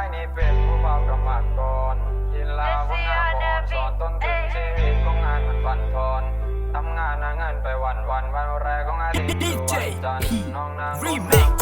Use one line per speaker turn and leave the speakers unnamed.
ายนี่เป็นผู้เบากำมัดก่อนกินเหล้าคนงานบอนสอนต้นทุนชีวิตของงานมันบั่นทอนทำงานหาเงินไปวันวันวันแรกของอาทิตย์วันจันทร์น้องนางน้อ